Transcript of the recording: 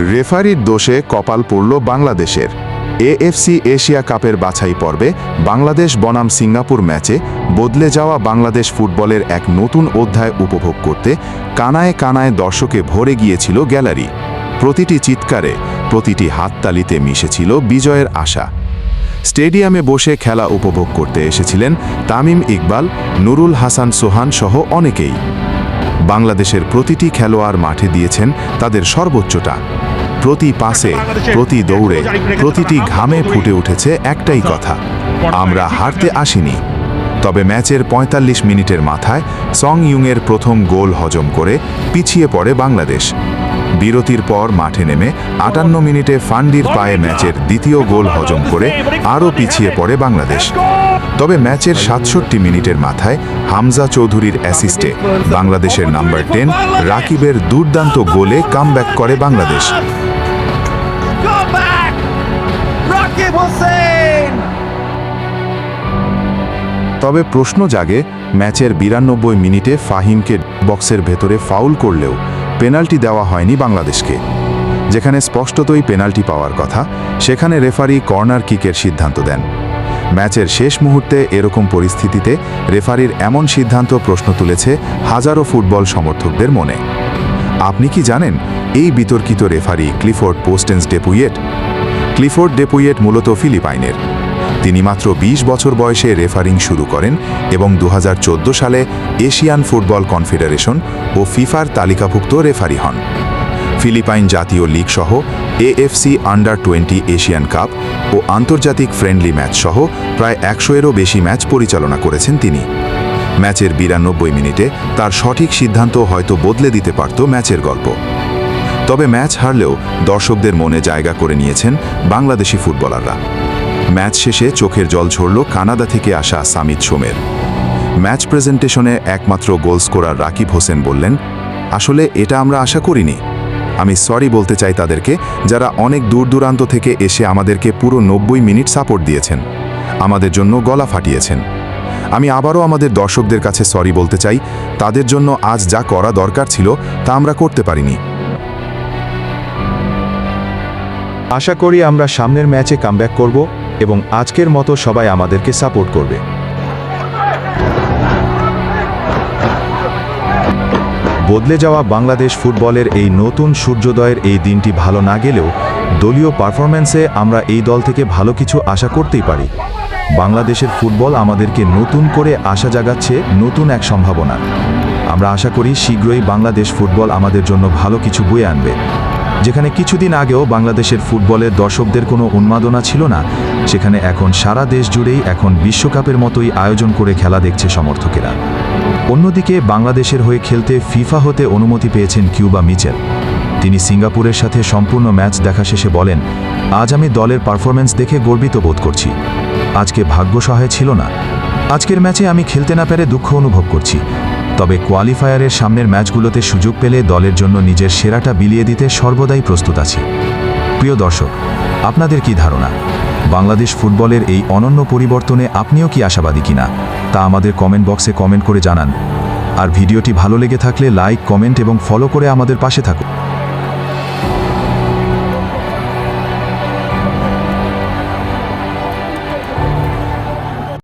রেফারির দোষে কপাল পড়ল বাংলাদেশের। এএফসি এশিয়া কাপের বাছাই পর্বে বাংলাদেশ বনাম সিঙ্গাপুর ম্যাচে বদলে যাওয়া বাংলাদেশ ফুটবলের এক নতুন অধ্যায় উপভোগ করতে কানায় কানায় দর্শকে ভরে গিয়েছিল গ্যালারি। প্রতিটি চিৎকারে, প্রতিটি হাততালিতে মিশেছিল বিজয়ের আশা। স্টেডিয়ামে বসে খেলা উপভোগ করতে এসেছিলেন তামিম ইকবাল, নুরুল হাসান সোহান সহ অনেকেই। বাংলাদেশের প্রতিটি খেলোয়াড় মাঠে দিয়েছেন তাদের সর্বোচ্চটা। প্রতি পাশে প্রতি দৌড়ে প্রতিটি ঘামে ফুটে উঠেছে একটাই কথা আমরা হারতে আসিনি। তবে ম্যাচের ৪৫ মিনিটের মাথায় সং ইউংয়ের প্রথম গোল হজম করে পিছিয়ে পড়ে বাংলাদেশ। বিরতির পর মাঠে নেমে আটান্ন মিনিটে ফান্ডির পায়ে ম্যাচের দ্বিতীয় গোল হজম করে আরও পিছিয়ে পড়ে বাংলাদেশ তবে ম্যাচের সাতষট্টি মিনিটের মাথায় হামজা চৌধুরীর অ্যাসিস্টে বাংলাদেশের নাম্বার টেন রাকিবের দুর্দান্ত গোলে কামব্যাক করে বাংলাদেশ! তবে প্রশ্ন জাগে, ম্যাচের বিরানব্বই মিনিটে ফাহিমকে বক্সের ভেতরে ফাউল করলেও পেনাল্টি দেওয়া হয়নি বাংলাদেশকে। যেখানে স্পষ্টতই পেনাল্টি পাওয়ার কথা, সেখানে রেফারি কর্নার কিকের সিদ্ধান্ত দেন। ম্যাচের শেষ মুহূর্তে এরকম পরিস্থিতিতে রেফারির এমন সিদ্ধান্ত প্রশ্ন তুলেছে হাজারো ফুটবল সমর্থকদের মনে। আপনি কি জানেন এই বিতর্কিত রেফারি ক্লিফোর্ড পোস্টেন্স ডেপুইয়েট? ক্লিফোর্ড ডেপুইয়েট মূলত ফিলিপাইনের। তিনি মাত্র ২০ বছর বয়সে রেফারিং শুরু করেন এবং দু হাজার চোদ্দ সালে এশিয়ান ফুটবল কনফেডারেশন ও ফিফার তালিকাভুক্ত রেফারি হন। ফিলিপাইন জাতীয় লীগ সহ AFC under twenty Asian cup ও আন্তর্জাতিক ফ্রেন্ডলি ম্যাচ সহ প্রায় একশো এরও বেশি ম্যাচ পরিচালনা করেছেন তিনি। ম্যাচের বিরানব্বই মিনিটে তার সঠিক সিদ্ধান্ত হয়তো বদলে দিতে পারত ম্যাচের গল্প। তবে ম্যাচ হারলেও দর্শকদের মনে জায়গা করে নিয়েছেন বাংলাদেশি ফুটবলাররা। ম্যাচ শেষে চোখের জল ঝরল কানাডা থেকে আসা সামিত সোমের। ম্যাচ প্রেজেন্টেশনে একমাত্র গোল স্কোরার রাকিব হোসেন বললেন, আসলে এটা আমরা আশা করিনি। আমি সরি বলতে চাই তাদেরকে, যারা অনেক দূর দূরান্ত থেকে এসে আমাদেরকে পুরো নব্বই মিনিট সাপোর্ট দিয়েছেন। আমাদের জন্য গলা ফাটিয়েছেন। আমি আবারও আমাদের দর্শকদের কাছে সরি বলতে চাই, তাদের জন্য আজ যা করা দরকার ছিল, তা আমরা করতে পারিনি। আশা করি আমরা সামনের ম্যাচে কামব্যাক করব। এবং আজকের মতো সবাই আমাদেরকে সাপোর্ট করবে। বদলে যাওয়া বাংলাদেশ ফুটবলের এই নতুন সূর্যোদয়ের এই দিনটি ভালো না গেলেও দলীয় পারফরম্যান্সে আমরা এই দল থেকে ভালো কিছু আশা করতেই পারি। বাংলাদেশের ফুটবল আমাদেরকে নতুন করে আশা জাগাচ্ছে নতুন এক সম্ভাবনা। আমরা আশা করি শীঘ্রই বাংলাদেশ ফুটবল আমাদের জন্য ভালো কিছু বয়ে আনবে। যেখানে কিছুদিন আগেও বাংলাদেশের ফুটবলের দর্শকদের কোনো উন্মাদনা ছিল না, সেখানে এখন সারা দেশ জুড়েই এখন বিশ্বকাপের মতোই আয়োজন করে খেলা দেখছে সমর্থকেরা। অন্যদিকে বাংলাদেশের হয়ে খেলতে ফিফা হতে অনুমতি পেয়েছেন কিউবা মিচেল। তিনি সিঙ্গাপুরের সাথে সম্পূর্ণ ম্যাচ দেখা শেষে বলেন, আজ আমি দলের পারফরম্যান্স দেখে গর্বিত বোধ করছি। আজকে ভাগ্য সহায় ছিল না। আজকের ম্যাচে আমি খেলতে না পেরে দুঃখ অনুভব করছি। তবে কোয়ালিফায়ারের সামনের ম্যাচগুলোতে সুযোগ পেলে দলের জন্য নিজের সেরাটা বিলিয়ে দিতে সর্বদাই প্রস্তুত আছি। প্রিয় দর্শক, আপনাদের কি ধারণা? বাংলাদেশ ফুটবলের এই অনন্য পরিবর্তনে আপনিও কি আশাবাদী কিনা? তা আমাদের কমেন্ট বক্সে কমেন্ট করে জানান। আর ভিডিওটি ভালো লেগে থাকলে লাইক, কমেন্ট এবং ফলো করে আমাদের পাশে থাকুন।